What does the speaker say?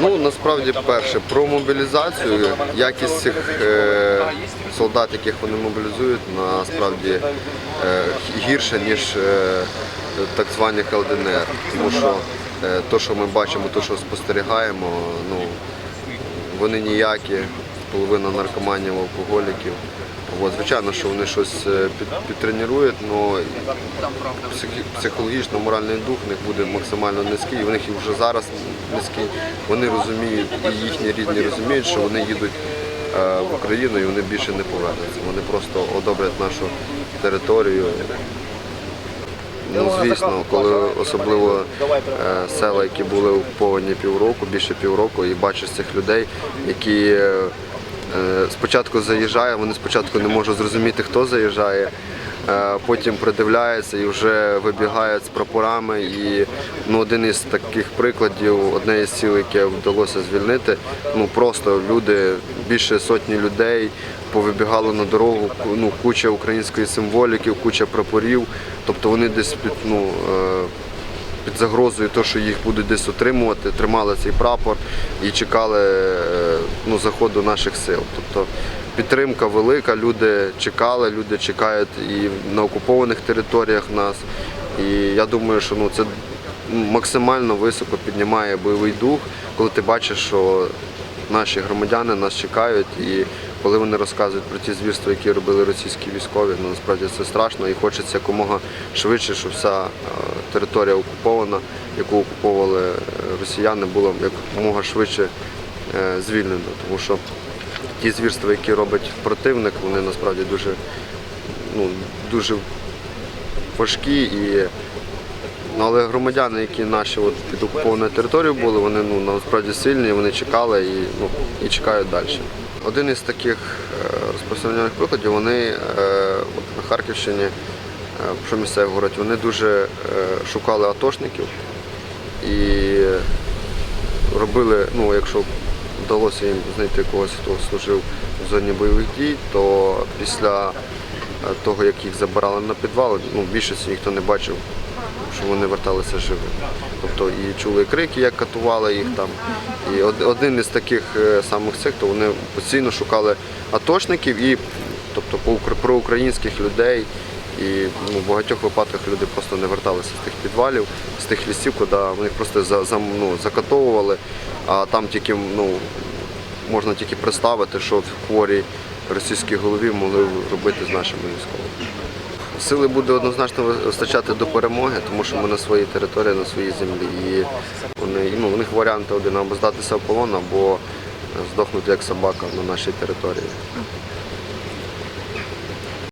Ну насправді перше про мобілізацію, якість цих е, солдат, яких вони мобілізують, насправді е, гірша ніж е, так званих ЛДНР. Тому що е, то, що ми бачимо, то, що спостерігаємо, ну вони ніякі, половина наркоманів, алкоголіків. От, звичайно, що вони щось е, під, підтренірують, але психологічно, моральний дух в них буде максимально низький, і в них і вже зараз низький. Вони розуміють, і їхні рідні розуміють, що вони їдуть е, в Україну і вони більше не повернуться. Вони просто одобрять нашу територію. Ну, звісно, коли особливо е, села, які були окуповані півроку, більше півроку, і бачиш цих людей, які е, спочатку заїжджають, вони спочатку не можуть зрозуміти, хто заїжджає. е, Потім придивляються і вже вибігають з прапорами. І ну, один із таких прикладів, одне із сіл, яке вдалося звільнити, ну просто люди, більше сотні людей повибігали на дорогу, ну, куча української символіки, куча прапорів. Тобто вони десь ну, е, під загрозою, то, що їх будуть десь отримувати, тримали цей прапор і чекали е, ну, заходу наших сил. Тобто підтримка велика, люди чекали, люди чекають і на окупованих територіях нас. І я думаю, що ну, це максимально високо піднімає бойовий дух, коли ти бачиш, що наші громадяни нас чекають, і коли вони розказують про ті звірства, які робили російські військові, ну насправді це страшно і хочеться якомога швидше, щоб вся е, територія окупована, яку окуповували е, росіяни, була якомога швидше е, звільнена. Тому що ті звірства, які робить противник, вони насправді дуже, ну, дуже важкі і але громадяни, які наші от, під окупованою територією були, вони ну, насправді сильні, вони чекали і, ну, і чекають далі. Один із таких е, розпространених прикладів, вони е, от на Харківщині, е, що місцеві говорять, вони дуже шукали атошників і робили, ну, якщо вдалося їм знайти когось, хто служив в зоні бойових дій, то після того, як їх забирали на підвал, ну, більшості ніхто не бачив, що вони верталися живими. Тобто і чули крики, як катували їх там. І один із таких е, самих цих, то вони постійно шукали атошників і тобто проукраїнських людей. І ну, в багатьох випадках люди просто не верталися з тих підвалів, з тих лісів, куди вони просто за, за, ну, закатовували, а там тільки ну, можна тільки представити, що в хворій російській голові могли робити з нашими військовими. Сили буде однозначно вистачати до перемоги, тому що ми на своїй території, на своїй землі. І вони, ну, у них варіанти один або здатися в полон, або здохнути як собака на нашій території.